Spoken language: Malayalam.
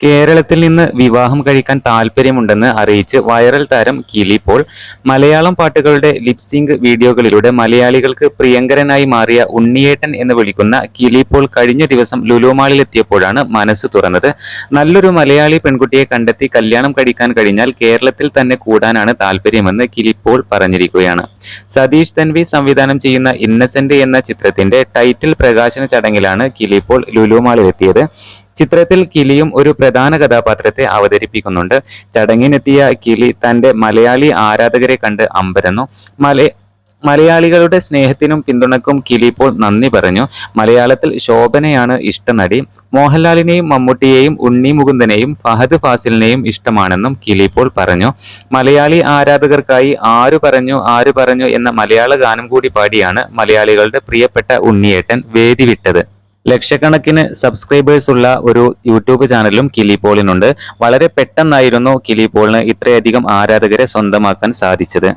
കേരളത്തിൽ നിന്ന് വിവാഹം കഴിക്കാൻ താല്പര്യമുണ്ടെന്ന് അറിയിച്ച് വൈറൽ താരം കിലി പോൾ മലയാളം പാട്ടുകളുടെ ലിപ്സിംഗ് വീഡിയോകളിലൂടെ മലയാളികൾക്ക് പ്രിയങ്കരനായി മാറിയ ഉണ്ണിയേട്ടൻ എന്ന് വിളിക്കുന്ന കിലി പോൾ കഴിഞ്ഞ ദിവസം ലുലുമാളിലെത്തിയപ്പോഴാണ് മനസ്സ് തുറന്നത്. നല്ലൊരു മലയാളി പെൺകുട്ടിയെ കണ്ടെത്തി കല്യാണം കഴിക്കാൻ കഴിഞ്ഞാൽ കേരളത്തിൽ തന്നെ കൂടാനാണ് താല്പര്യമെന്ന് കിലി പോൾ പറഞ്ഞിരിക്കുകയാണ്. സതീഷ് തൻവി സംവിധാനം ചെയ്യുന്ന ഇന്നസെന്റ് എന്ന ചിത്രത്തിന്റെ ടൈറ്റിൽ പ്രകാശന ചടങ്ങിലാണ് കിലി പോൾ ലുലുമാളിലെത്തിയത്. ചിത്രത്തിൽ കിലിയും ഒരു പ്രധാന കഥാപാത്രത്തെ അവതരിപ്പിക്കുന്നുണ്ട്. ചടങ്ങിനെത്തിയ കിളി തന്റെ മലയാളി ആരാധകരെ കണ്ട് അമ്പരന്നു. മല മലയാളികളുടെ സ്നേഹത്തിനും പിന്തുണക്കും കിലി ഇപ്പോൾ നന്ദി പറഞ്ഞു. മലയാളത്തിൽ ശോഭനയാണ് ഇഷ്ടനടി മോഹൻലാലിനെയും മമ്മൂട്ടിയെയും ഉണ്ണി മുകുന്ദനെയും ഫഹദ് ഫാസിലിനെയും ഇഷ്ടമാണെന്നും കിലി ഇപ്പോൾ പറഞ്ഞു. മലയാളി ആരാധകർക്കായി ആരു പറഞ്ഞു ആരു പറഞ്ഞു എന്ന മലയാള ഗാനം കൂടി പാടിയാണ് മലയാളികളുടെ പ്രിയപ്പെട്ട ഉണ്ണിയേട്ടൻ വേദി വിട്ടത് ലക്ഷക്കണക്കിന് സബ്സ്ക്രൈബേഴ്സ് ഉള്ള ഒരു യൂട്യൂബ് ചാനലും കിലി പോളിനുണ്ട്. വളരെ പെട്ടെന്നായിരുന്നു കിലി പോളിന് ഇത്രയധികം ആരാധകരെ സ്വന്തമാക്കാൻ സാധിച്ചത്.